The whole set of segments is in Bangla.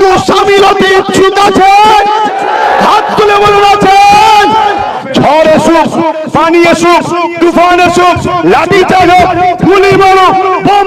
কেউ সামিল ইচ্ছুক আছে? হাত তুলে বলুন আছেন ঝড় এসুক, পানি এসুক, তুফান এসুক, লাঠি চালো গুলি মারো বোম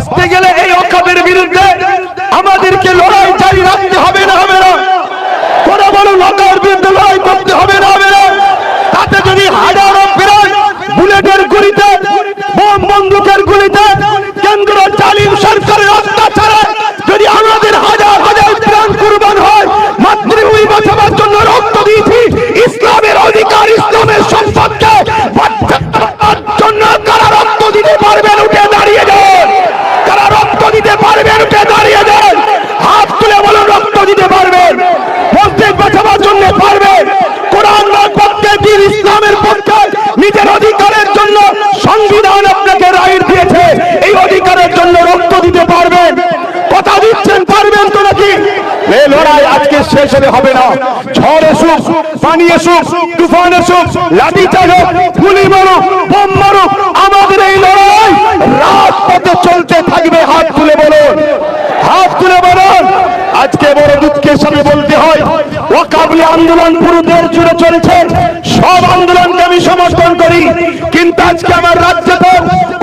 বাঁচতে গেলে এই অকাবের বিরুদ্ধে আমাদেরকে লড়াই জারি রাখতে হবে না হবে না। কোনো বড় লকার বিরুদ্ধে লড়াই করতে হবে না হবে না। তাতে যদি হাজারো প্রাণ বুলেটের গুলিতে, বোম বন্দুকের গুলিতে, কেন্দ্র জালিম সরকারের শেষ হলে হবে না। ঝড় এসুক, পানি এসুক, তুফান এসুক, লাঠি চালক, গুলি মারুক, বোম মারুক, আমাদের এই লড়াই রাজপথে চলতে থাকবে। হাত তুলে বলুন, হাত তুলে বলুন। আজকে বড় দুঃখের সাথে বলতে হয়, ওয়াকাবলি আন্দোলন পুরো দেশ জুড়ে চলেছে, সব আন্দোলনকে আমি সমর্থন করি। কিন্তু আজকে আমার রাজ্যতে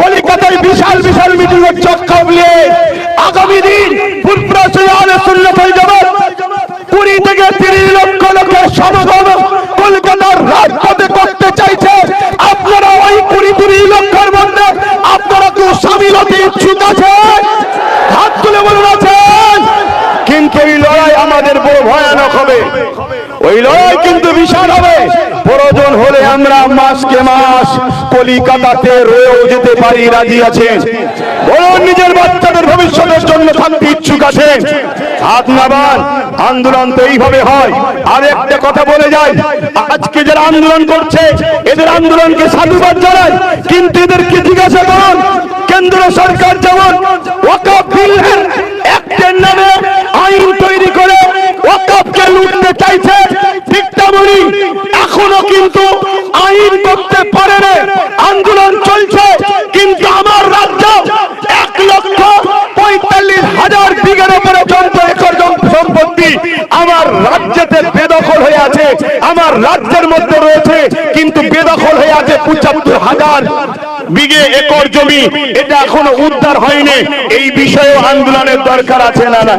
কলিকাতায় বিশাল বিশাল মিটিং হচ্ছে থেকে তিরিশ লক্ষ লোকের সমাগম কলকাতার রাজপথে করতে চাইছে। আপনারা ওই কুড়ি তিরিশ লক্ষের মধ্যে আপনারা কেউ সামিল হতে ইচ্ছুক আছে? হাত তুলে বলুন আছেন কিন্তু এই লড়াই আমাদের বড় ভয়ানক হবে। ওই লড়াই কিন্তু বিশাল হবে। প্রয়োজন হলে আমরা মাসকে মাস কলিকাতাতে রয়েও যেতে পারি, রাজি আছেন। বলুন বাচ্চাদের জন্য ইচ্ছুক নাবান আন্দোলন তো এইভাবে হয়। আর একটা কথা বলে আজকে যারা আন্দোলন করছে, এদের আন্দোলনকে সাধুবাদ কিন্তু এদেরকে জিজ্ঞাসা করুন, কেন্দ্র সরকার যেমন ওয়াকাফ নামে আইন তৈরি করে ওয়াকাফকে লুটতে চাইছে, ঠিক তেমনি এখনও কিন্তু আইন করতে পারে না আন্দোলন চলছে কিন্তু আমার রাজ্য এক লক্ষ পঁয়তাল্লিশ হাজার বিঘের উপরে চন্দ্র একর জম- সম্পত্তি আমার রাজ্যেতে বেদখল হয়ে আছে আমার রাজ্যের মধ্যে রয়েছে, কিন্তু বেদখল হয়ে আছে পঁচাত্তর হাজার। বিঘে একর জমি, এটা এখনও উদ্ধার হয়নি। এই বিষয়ে আন্দোলনের দরকার আছে না না